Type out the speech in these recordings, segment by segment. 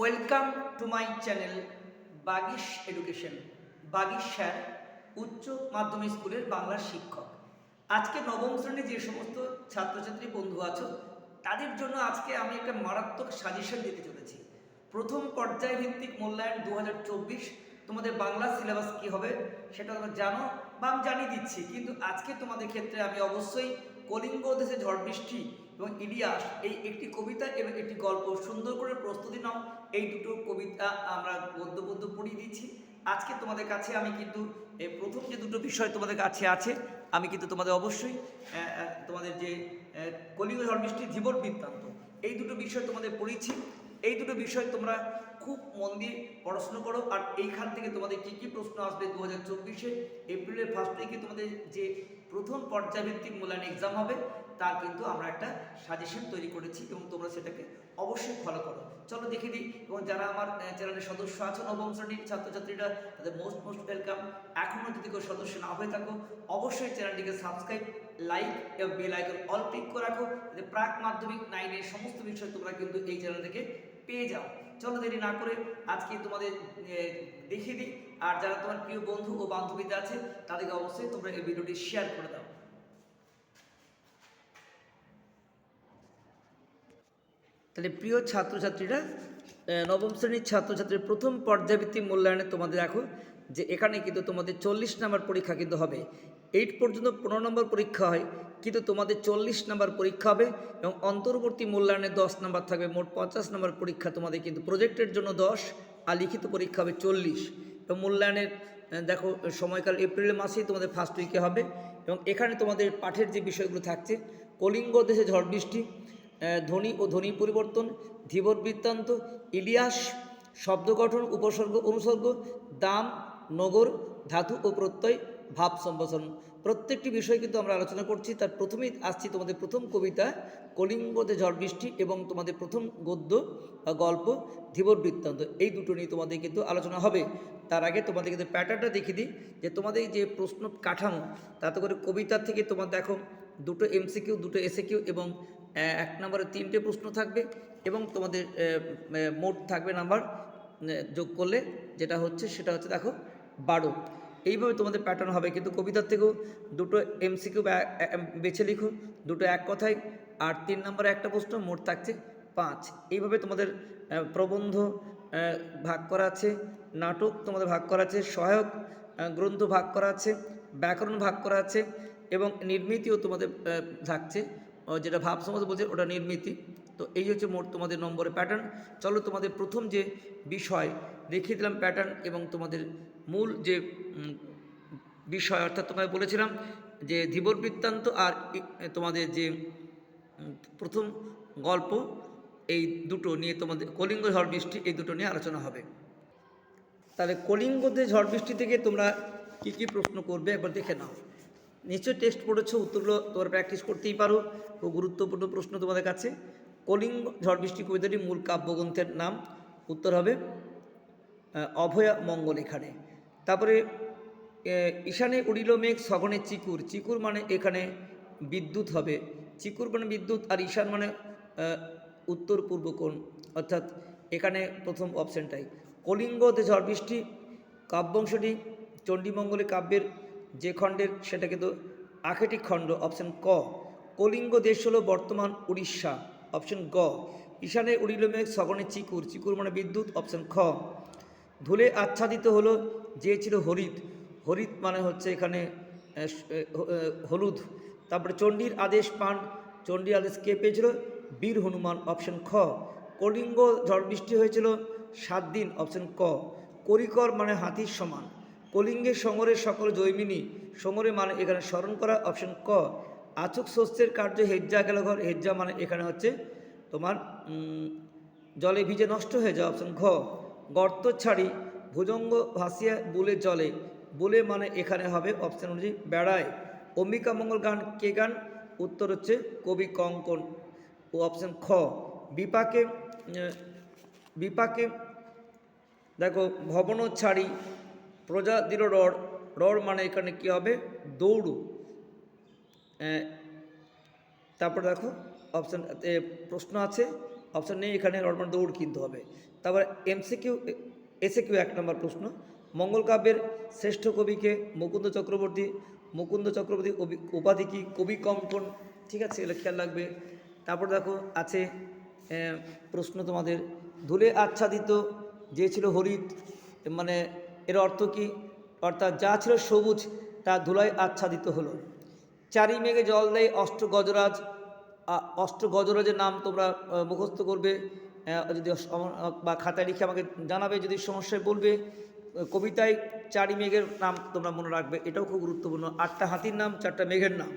Welcome to my channel Bagish education. Bagish sir, উচ্চ মাধ্যমিক স্কুলের বাংলার শিক্ষক। আজকে নবম শ্রেণি যে সমস্ত ছাত্রছাত্রী বন্ধু আছো, তাদের জন্য আজকে আমি একটা মারাত্মক সাজেশন দিতে চলেছি। প্রথম পর্যায় ভিত্তিক মূল্যায়ন দু হাজার চব্বিশ, তোমাদের বাংলা সিলেবাস কি হবে সেটা তোমরা জানো বা আমি জানিয়ে দিচ্ছি, কিন্তু আজকে তোমাদের ক্ষেত্রে আমি অবশ্যই কলিঙ্গ দেশে ঝড় বৃষ্টি এবং ইলিয়াস, এই একটি কবিতা এবং একটি গল্প। সুন্দর করে প্রস্তুতি নাও। এই দুটো কবিতা আমরা গদ্য পড়িয়ে দিচ্ছি আজকে তোমাদের কাছে আমি কিন্তু এই প্রথম যে দুটো বিষয় তোমাদের কাছে আছে, আমি কিন্তু তোমাদের অবশ্যই তোমাদের যে কলিঙ্গ ঝড় জীবন বৃত্তান্ত, এই দুটো বিষয় তোমাদের পড়িয়েছি। এই দুটো বিষয় তোমরা খুব মন দিয়ে পড়াশোনা করো। আর এইখান থেকে তোমাদের কী কী প্রশ্ন আসবে দু হাজার চব্বিশে? এপ্রিলের ফার্স্ট উইকে তোমাদের যে প্রথম পর্যায়ভিত্তিক মূল্যায়ন এক্সাম হবে, তার কিন্তু আমরা একটা সাজেশন তৈরি করেছি এবং তোমরা সেটাকে অবশ্যই ফলো করো। চলো দেখে দিই, এবং যারা আমার চ্যানেলের সদস্য আছো, নবম শ্রেণির ছাত্রছাত্রীরা, তাদের মোস্ট মোস্ট ওয়েলকাম এখনও যদি কেউ সদস্য না হয়ে থাকো, অবশ্যই চ্যানেলটিকে সাবস্ক্রাইব লাইক এবং বেল আইকন অল ক্লিক করে রাখো প্রাক মাধ্যমিক নাইনের সমস্ত বিষয় তোমরা কিন্তু এই চ্যানেল থেকে পেয়ে যাও। চলো দেরি না করে আজকে তোমাদের দেখিয়ে দিই। আর যারা তোমার প্রিয় বন্ধু ও বান্ধবীতে আছে, তাদেরকে অবশ্যই তোমরা এই ভিডিওটি শেয়ার করে দাও। তাহলে প্রিয় ছাত্রছাত্রীরা নবম শ্রেণির ছাত্রছাত্রীর প্রথম পর্যাবৃত্তি মূল্যায়নে তোমাদের দেখো যে এখানে কিন্তু তোমাদের চল্লিশ নাম্বার পরীক্ষা কিন্তু হবে। এইট পর্যন্ত পনেরো নম্বর পরীক্ষা হয়, কিন্তু তোমাদের চল্লিশ নাম্বার পরীক্ষা হবে এবং অন্তর্বর্তী মূল্যায়নে দশ নাম্বার থাকবে। মোট পঞ্চাশ নম্বর পরীক্ষা তোমাদের কিন্তু প্রজেক্টের জন্য দশ, আর লিখিত পরীক্ষা হবে চল্লিশ। এবং মূল্যায়নের দেখো, সময়কাল এপ্রিল মাসেই তোমাদের ফার্স্ট উইকে হবে। এবং এখানে তোমাদের পাঠের যে বিষয়গুলো থাকছে, কলিঙ্গ দেশে ঝড় বৃষ্টি ধ্বনি ও ধ্বনি পরিবর্তন, ধীবর বৃত্তান্ত, ইলিয়াস, শব্দ গঠন, উপসর্গ, অনুসর্গ, দাম নগর, ধাতু ও প্রত্যয়, ভাব সম্ভাষণ। প্রত্যেকটি বিষয় কিন্তু আমরা আলোচনা করছি। তার প্রথমেই আসছি তোমাদের প্রথম কবিতা কলিঙ্গতে ঝড় বৃষ্টি এবং তোমাদের প্রথম গদ্য বা গল্প, ধীবর বৃত্তান্ত। এই দুটো নিয়ে তোমাদের কিন্তু আলোচনা হবে। তার আগে তোমাদের কিন্তু প্যাটার্নটা দেখিয়ে দিই, যে তোমাদের যে প্রশ্ন কাঠামো, তাতে করে কবিতার থেকে তোমার দেখো দুটো এমসিকিউ, দুটো এসএকিউ এবং এক নম্বরে তিনটে প্রশ্ন থাকবে এবং তোমাদের মোট থাকবে নাম্বার যোগ করলে যেটা হচ্ছে সেটা হচ্ছে দেখো বারো। এইভাবে তোমাদের প্যাটার্ন হবে, কিন্তু কবিতার থেকেও দুটো এমসিকিউ বেছে লিখো, দুটো এক কথায়, আর তিন নম্বরে একটা প্রশ্ন, মোট থাকছে পাঁচ। এইভাবে তোমাদের প্রবন্ধ ভাগ করা আছে, নাটক তোমাদের ভাগ করা আছে, সহায়ক গ্রন্থ ভাগ করা আছে, ব্যাকরণ ভাগ করা আছে, এবং নির্মিতিও তোমাদের থাকছে। যেটা ভাব সমাজ বলছে, ওটা নির্মিতি। তো এই হচ্ছে মোট তোমাদের নম্বরে প্যাটার্ন চলো তোমাদের প্রথম যে বিষয়, দেখিয়ে দিলাম প্যাটার্ন এবং তোমাদের মূল যে বিষয় অর্থাৎ তোমায় বলেছিলাম যে ধীবর বৃত্তান্ত আর তোমাদের যে প্রথম গল্প, এই দুটো নিয়ে তোমাদের কলিঙ্গ ঝড় বৃষ্টি, এই দুটো নিয়ে আলোচনা হবে। তাহলে কলিঙ্গতে ঝড় বৃষ্টি থেকে তোমরা কী কী প্রশ্ন করবে একবার দেখে নাও। নিশ্চয়ই টেস্ট পড়েছো, উত্তরগুলো তোমরা প্র্যাকটিস করতেই পারো, খুব গুরুত্বপূর্ণ প্রশ্ন তোমাদের কাছে। কলিঙ্গ ঝড় বৃষ্টি কবিতাটি মূল কাব্যগ্রন্থের নাম উত্তর হবে অভয়া মঙ্গল এখানে। তারপরে ঈশানে উড়িল মেঘ সগনে চিকুর। চিকুর মানে এখানে বিদ্যুৎ হবে। চিকুর মানে বিদ্যুৎ আর ঈশান মানে উত্তর পূর্ব কোণ। অর্থাৎ এখানে প্রথম অপশানটাই। কলিঙ্গতে ঝড় বৃষ্টি, কাব্যাংশটি চণ্ডীমঙ্গলে কাব্যের যে খণ্ডের, সেটা কিন্তু আখেটিক খণ্ড, অপশান ক। কলিঙ্গ দেশ হলো বর্তমান উড়িষ্যা, অপশন গ। ঈশানে উড়িল মেঘ সগনে চিকুর। চিকুর মানে বিদ্যুৎ, অপশন খ। ধুলে আচ্ছাদিত হলো, যে ছিল হরিত হরিত মানে হচ্ছে এখানে হলুদ। তারপরে চণ্ডীর আদেশ পান, চণ্ডীর আদেশ কে পেয়েছিল? বীর হনুমান অপশন খ। কলিঙ্গ ঝড় বৃষ্টি হয়েছিল, সাত দিন অপশন ক। করিকর মানে হাতির সমান। কলিঙ্গের সঙ্গরের সকল জৈমিনী, সঙ্গরে মানে এখানে স্মরণ করা অপশন ক। আচুক শস্যের কার্য হেজ্জা গেল ঘর, হেজ্জা মানে এখানে হচ্ছে তোমার জলে ভিজে নষ্ট হয়ে যাওয়া অপশন ঘ। গর্ত ছাড়ি ভুজঙ্গ ভাসিয়া বুলে চলে। বুলে মানে এখানে হবে অপশন অনুযায়ী বেড়ায়। অম্বিকা মঙ্গল গান কে গান? উত্তর হচ্ছে কবি কঙ্কন। ও অপশান খ। বিপাকে বিপাকে, দেখো ভবন ছাড়ি প্রজা দিল রড। রড মানে এখানে কি হবে? দৌড়। তারপর দেখো অপশান প্রশ্ন আছে। অপশান নেই, এখানে নর্মাল দৌড় কিনতে হবে। তারপর এমসিকিউ এসে কিউ এক নম্বর প্রশ্ন। মঙ্গল কাব্যের শ্রেষ্ঠ কবিকে মুকুন্দ চক্রবর্তী মুকুন্দ চক্রবর্তী উপাধি কি, কবি কঙ্কন ঠিক আছে, এগুলো খেয়াল রাখবে। তারপর দেখো, আছে প্রশ্ন তোমাদের। ধুলে আচ্ছাদিত যে ছিল হরিত মানে এর অর্থ কি? অর্থাৎ যা ছিল সবুজ, তা ধুলায় আচ্ছাদিত হলো। চারি মেঘে জল দেয় অষ্ট গজরাজ অষ্ট গজরাজের নাম তোমরা মুখস্থ করবে। যদি বা খাতায় লিখে আমাকে জানাবে যদি সমস্যায় বলবে কবিতায় চারি মেঘের নাম তোমরা মনে রাখবে। এটাও খুব গুরুত্বপূর্ণ। আটটা হাতির নাম চারটা মেঘের নাম।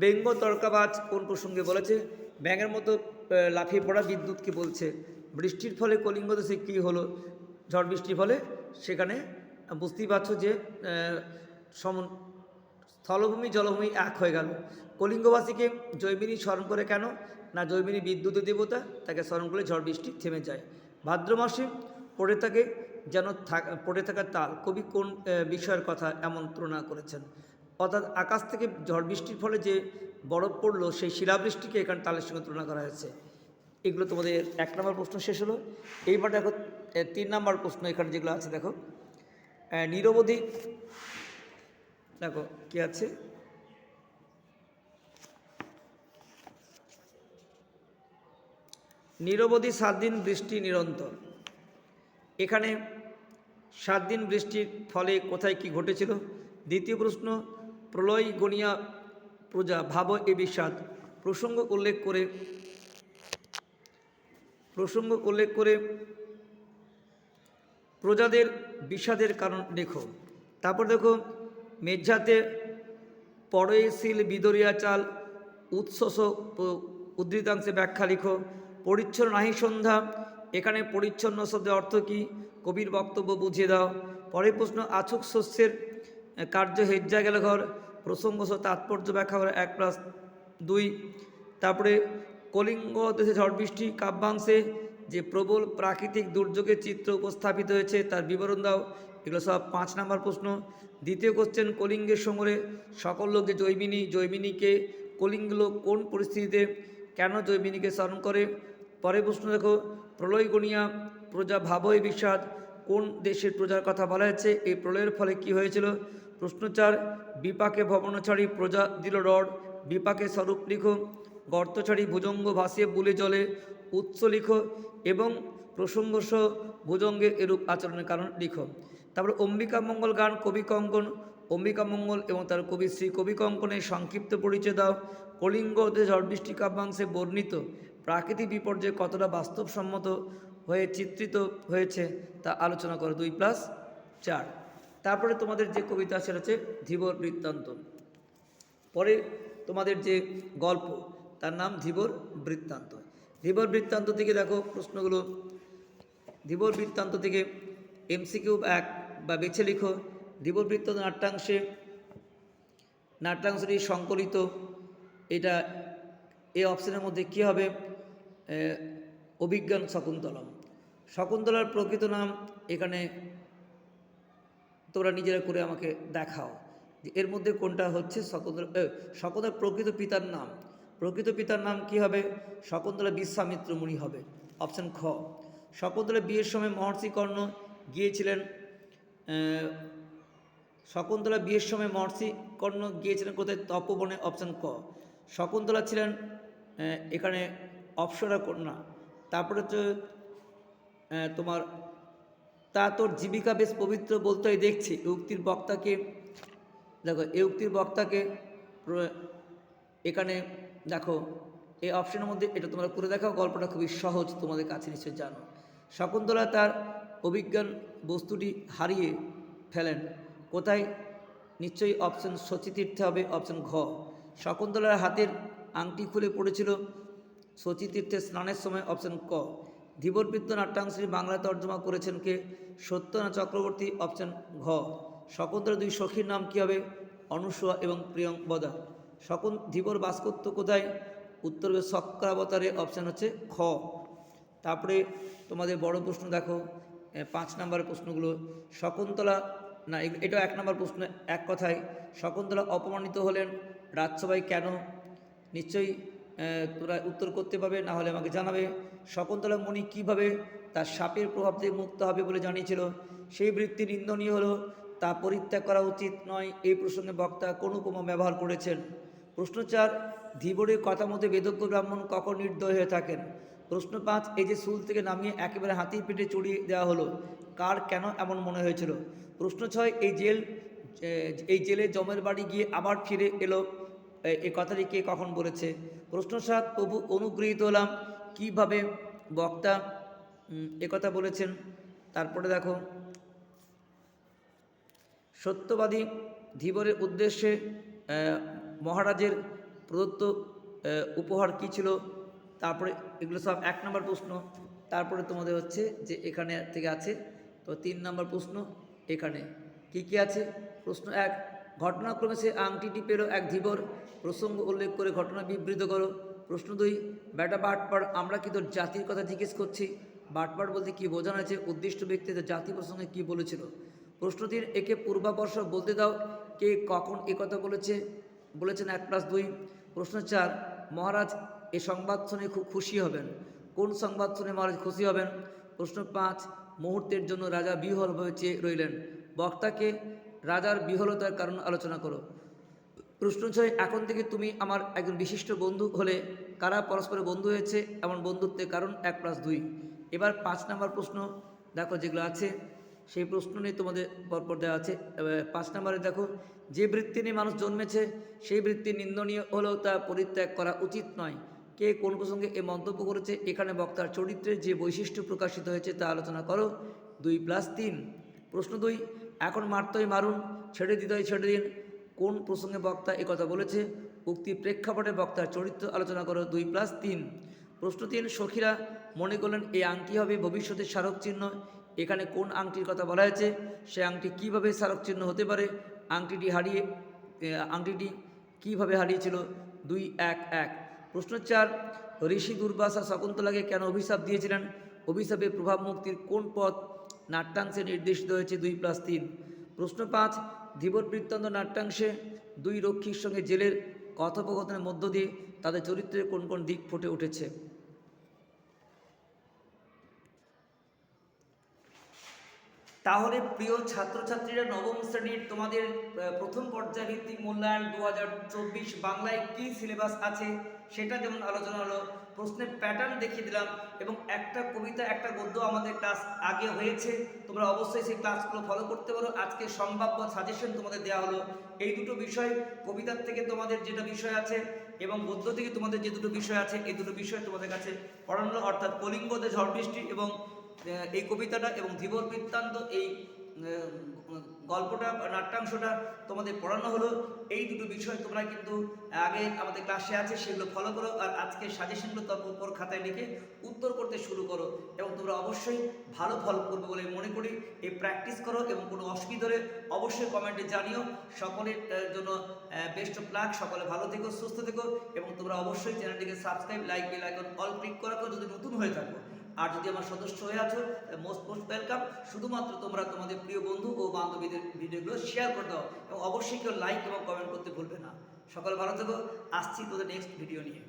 ব্যঙ্গ তর্কাবাজ কোন প্রসঙ্গে বলেছে? ব্যাঙের মতো লাফিয়ে পড়া বিদ্যুৎকে বলছে? বৃষ্টির ফলে কলিঙ্গ দেশে কী হলো? ঝড় বৃষ্টির ফলে সেখানে বুঝতেই পারছ যে আহ, সম স্থলভূমি জলভূমি এক হয়ে গেল। কলিঙ্গবাসীকে জৈমিনী স্মরণ করে কেন? না জৈমিনী বিদ্যুতের দেবতা? তাকে স্মরণ করলে ঝড় বৃষ্টি থেমে যায়। ভাদ্র মাসে পড়ে থাকে যেন থাক- পড়ে থাকা তাল। কবি কোন বিষয়ের কথা এমন তুলনা করেছেন? অর্থাৎ আকাশ থেকে ঝড় বৃষ্টির ফলে যে বরফ পড়ল, সেই শিলাবৃষ্টিকে এখানে তালের সঙ্গে তুলনা করা হয়েছে। এগুলো তোমাদের এক নম্বর প্রশ্ন শেষ হলো। এইবার দেখো তিন নম্বর প্রশ্ন এখানে যেগুলো আছে, দেখো। নিরবধি দেখো, কি আছে? নিরবধি সাত দিন বৃষ্টি নিরন্তর। এখানে সাত দিন বৃষ্টির ফলে কোথায় কি ঘটেছিল? দ্বিতীয় প্রশ্ন, প্রলয় গনিয়া প্রজা ভাব এ বিষাদ। প্রসঙ্গ উল্লেখ করে, প্রসঙ্গ উল্লেখ করে প্রজাদের বিষাদের কারণ দেখো তারপর দেখো মেঝাতে পরশীল বিদরিয়া চাল। উৎসস উদ্ধৃতাংশে ব্যাখ্যা লিখো। পরিচ্ছন্ন নাহি সন্ধ্যা। এখানে পরিচ্ছন্ন শব্দের অর্থ কী? কবির বক্তব্য বুঝিয়ে দাও। পরের প্রশ্ন, আছুক শস্যের কার্য হেজ্জা গেল ঘর। প্রসঙ্গ তাৎপর্য ব্যাখ্যা করে। এক প্লাস দুই। তারপরে কলিঙ্গ দেশে ঝড় বৃষ্টি, কাব্যাংশে যে প্রবল প্রাকৃতিক দুর্যোগের চিত্র উপস্থাপিত হয়েছে, তার বিবরণ দাও। এগুলো সব পাঁচ নাম্বার প্রশ্ন। দ্বিতীয় কোশ্চেন কলিঙ্গের সমরে সকল লোক যে জৈমিনী জৈমিনীকে কলিঙ্গ লোক কোন পরিস্থিতিতে কেন জৈমিনীকে স্মরণ করে? পরের প্রশ্ন দেখো প্রলয় গণিয়া প্রজা ভাবই বিষাদ, কোন দেশের প্রজার কথা বলা হয়েছে? এই প্রলয়ের ফলে কি হয়েছিল? প্রশ্ন চার, বিপাকে ভবনছাড়ি প্রজা দিল রড, বিপাকে স্বরূপ লিখো। গর্তছাড়ি ভুজঙ্গ ভাসিয়ে বুলে জলে উৎস লিখো এবং প্রসঙ্গস ভুজঙ্গে এরূপ আচরণের কারণ লিখো। তারপর অম্বিকা মঙ্গল গান কবি কঙ্কন, অম্বিকা মঙ্গল এবং তার কবি শ্রী কবি কঙ্কনের সংক্ষিপ্ত পরিচয় দাও। কলিঙ্গ ঝড় বৃষ্টি কাব্যাংশে বর্ণিত। প্রাকৃতিক বিপর্যয় কতটা বাস্তবসম্মত হয়ে চিত্রিত হয়েছে তা আলোচনা করো দুই প্লাস চার। তারপরে তোমাদের যে কবিতা সেটা হচ্ছে ধীবর বৃত্তান্ত। পরে তোমাদের যে গল্প তার নাম ধীবর বৃত্তান্ত। ধীবর বৃত্তান্ত থেকে দেখো প্রশ্নগুলো। ধীবর বৃত্তান্ত থেকে এমসিকিউ এক বা বেছে লিখো। ধীবর বৃত্তান্ত নাট্যাংশে, নাট্যাংশটি সংকলিত। এটা এই অপশনের মধ্যে কী হবে? অভিজ্ঞান শকুন্তলম। শকুন্তলার প্রকৃত নাম এখানে তোমরা নিজেরা করে আমাকে দেখাও এর মধ্যে কোনটা হচ্ছে শকুন্তলা শকুন্তলার প্রকৃত পিতার নাম। প্রকৃত পিতার নাম কি হবে? শকুন্তলা বিশ্বামিত্র মুনি হবে। অপশন খ। শকুন্তলা বিয়ের সময় মহর্ষি কর্ণ গিয়েছিলেন শকুন্তলা বিয়ের সময় মহর্ষি কর্ণ গিয়েছিলেন কোথায়? তপবনে। অপশন ক। শকুন্তলা ছিলেন এখানে অপসরা কন্যা। তারপরে হচ্ছে তোমার, তা তোর জীবিকা বেশ পবিত্র বলতে হয়, দেখছি। উক্তির বক্তাকে, দেখো এই উক্তির বক্তাকে এখানে দেখো, এই অপশনের মধ্যে এটা তোমরা করে দেখাও, গল্পটা খুবই সহজ, তোমাদের কাছে নিশ্চয়ই জানো। শকুন্তলা তার অভিজ্ঞান বস্তুটি হারিয়ে ফেলেন। কোথায়? নিশ্চয়ই অপশন শচীতীর্থে হবে অপশন ঘ। শকুন্তলার হাতের আংটি খুলে পড়েছিল শচীতীর্থে স্নানের সময় অপশন ক। ধীবরবৃত্ত নাট্যাংশটি বাংলা তর্জমা করেছেন কে? সত্যনাথ চক্রবর্তী অপশন ঘ। শকুন্তলা দুই সখীর নাম কী হবে? অনুসূয়া এবং প্রিয়ঙ্বদা শকুন ধীবর বাস্কত্ব কোথায়? উত্তর সক্রাবতারে অপশান হচ্ছে খ। তারপরে তোমাদের বড় প্রশ্ন দেখো পাঁচ নাম্বার প্রশ্নগুলো। শকুন্তলা, না এটা এক নম্বর প্রশ্ন, এক কথায়। শকুন্তলা অপমানিত হলেন রাজসভায় কেন? নিশ্চয়ই তোরা উত্তর করতে পারবে, না হলে আমাকে জানাবে। শকুন্তলা মুনি কীভাবে তার সাপের প্রভাব থেকে মুক্ত হবে বলে জানিয়েছিল? সেই বৃত্তি নিন্দনীয় হলো, তা পরিত্যাগ করা উচিত নয়, এই প্রসঙ্গে বক্তা কোন উপমা ব্যবহার করেছেন? প্রশ্ন চার ধীবরের কথা মতে বেদজ্ঞ ব্রাহ্মণ কখন নির্দয় হয়ে থাকেন? প্রশ্ন পাঁচ এই যে সুল থেকে নামিয়ে একেবারে হাতির পেটে চড়িয়ে দেওয়া হলো কার কেন এমন মনে হয়েছিল? প্রশ্ন ছয় এই জেল এই জেলে জমের বাড়ি গিয়ে আবার ফিরে এলো এ- কথাটি কে কখন বলেছে? প্রশ্ন সাত প্রভু অনুগৃহীত হলাম কীভাবে বক্তা উম, একথা বলেছেন? তারপরে দেখো সত্যবাদী ধীবরের উদ্দেশ্যে মহারাজের প্রদত্ত উপহার কী ছিল? তারপরে এগুলো সব এক নম্বর প্রশ্ন। তারপরে তোমাদের হচ্ছে যে এখানে থেকে আছে। তো তিন নম্বর প্রশ্ন এখানে। কি কি আছে? প্রশ্ন এক, ঘটনাক্রমে সে আংটিটি পেল এক ধীবর প্রসঙ্গ উল্লেখ করে ঘটনা বিবৃত করো। প্রশ্ন দুই, বেটা বাটপাড় আমরা কি তোর জাতির কথা জিজ্ঞেস করছি? বাটপাড় বলতে কি বোঝানো হয়েছে? উদ্দিষ্ট ব্যক্তিদের জাতি প্রসঙ্গে কি বলেছিল? প্রশ্ন তিন, একে পূর্বাবর্ষ বলতে দাও, কে কখন এ কথা বলেছে? বলেছেন এক প্লাস দুই প্রশ্ন চার, মহারাজ, এ সংবাদ শুনে খুব খুশি হবেন। কোন সংবাদ শুনে মহারাজ খুশি হবেন? প্রশ্ন পাঁচ, মুহূর্তের জন্য রাজা বিহল হয়ে চেয়ে রইলেন। বক্তাকে, রাজার বিহলতার কারণ আলোচনা করো। প্রশ্ন ছয়, এখন থেকে তুমি আমার একজন বিশিষ্ট বন্ধু হলে কারা পরস্পর বন্ধু হয়েছে? এমন বন্ধুত্বের কারণ এক প্লাস দুই। এবার পাঁচ নাম্বার প্রশ্ন, দেখো যেগুলো আছে। সেই প্রশ্ন নিয়ে তোমাদের পরপর দেওয়া আছে। পাঁচ নম্বরে দেখো, যে বৃত্তি নিয়ে মানুষ জন্মেছে, সেই বৃত্তি নিন্দনীয় হলেও তা পরিত্যাগ করা উচিত নয়। কে কোন প্রসঙ্গে এ মন্তব্য করেছে, এখানে বক্তার চরিত্রের যে বৈশিষ্ট্য প্রকাশিত হয়েছে তা আলোচনা করো। দুই প্লাস তিন। প্রশ্ন দুই, এখন মারতই মারুন, ছেড়ে দিতই ছেড়ে দিন। কোন প্রসঙ্গে বক্তা কথা বলেছে, উক্তি প্রেক্ষাপটে বক্তার চরিত্র আলোচনা করো, দুই প্লাস তিন। প্রশ্ন তিন, সখীরা মনে করলেন এই আংটি হবে ভবিষ্যতের স্মারক চিহ্ন এখানে কোন আংটির কথা বলা হয়েছে? সে আংটি কীভাবে চিহ্ন হতে পারে? আংটিটি হারিয়ে আংটিটি কীভাবে হারিয়েছিল? দুই, এক এক। প্রশ্ন চার, ঋষি দুর্বাসা শকুন্তলাকে কেন অভিশাপ দিয়েছিলেন? অভিশাপের প্রভাব মুক্তির কোন পথ নাট্যাংশে নির্দেশিত হয়েছে? দুই প্লাস তিন। প্রশ্ন পাঁচ, ধীবর বৃত্তান্ত নাট্যাংশে দুই রক্ষীর সঙ্গে জেলের কথোপকথনের মধ্য দিয়ে তাদের চরিত্রের কোন কোন দিক ফুটে উঠেছে? তাহলে প্রিয় ছাত্রছাত্রীরা, নবম শ্রেণির তোমাদের প্রথম পর্যায়ভিত্তিক মূল্যায়ন দু হাজার চব্বিশ বাংলায় কী সিলেবাস আছে সেটা যেমন আলোচনা হলো, প্রশ্নের প্যাটার্ন দেখিয়ে দিলাম এবং একটা কবিতা, একটা গদ্য আমাদের ক্লাস আগে হয়েছে, তোমরা অবশ্যই সেই ক্লাসগুলো ফলো করতে পারো। আজকে সম্ভাব্য সাজেশন তোমাদের দেওয়া হলো, এই দুটো বিষয়, কবিতার থেকে তোমাদের যেটা বিষয় আছে এবং গদ্য থেকে তোমাদের যে দুটো বিষয় আছে, এই দুটো বিষয় তোমাদের কাছে পড়ানো অর্থাৎ কলিঙ্গতে ঝড় বৃষ্টি এবং এই কবিতাটা এবং ধীবর বৃত্তান্ত এই গল্পটা, নাট্যাংশটা তোমাদের পড়ানো হলো। এই দুটো বিষয় তোমরা কিন্তু আগে আমাদের ক্লাসে আছে, সেগুলো ফলো করো আর আজকে সাজেশনগুলো তোর উপর খাতায় লিখে উত্তর করতে শুরু করো এবং তোমরা অবশ্যই ভালো ফল করবে বলে মনে করি। এই প্র্যাকটিস করো এবং কোনো অসুবিধা অবশ্যই কমেন্টে জানিও। সকলের জন্য বেস্ট অফ লাক সকলে ভালো থেকো, সুস্থ থেকো এবং তোমরা অবশ্যই চ্যানেলটিকে subscribe like bell icon all click করো যদি নতুন হয়ে থাকো আর যদি আমার সদস্য হয়ে আছো মোস্ট মোস্ট ওয়েলকাম শুধুমাত্র তোমরা তোমাদের প্রিয় বন্ধু ও বান্ধবীদের ভিডিওগুলো শেয়ার করে দাও। এবং অবশ্যই কেউ লাইক এবং কমেন্ট করতে ভুলবে না। সকাল ভালো থেকো। আসছি তোদের নেক্সট ভিডিও নিয়ে।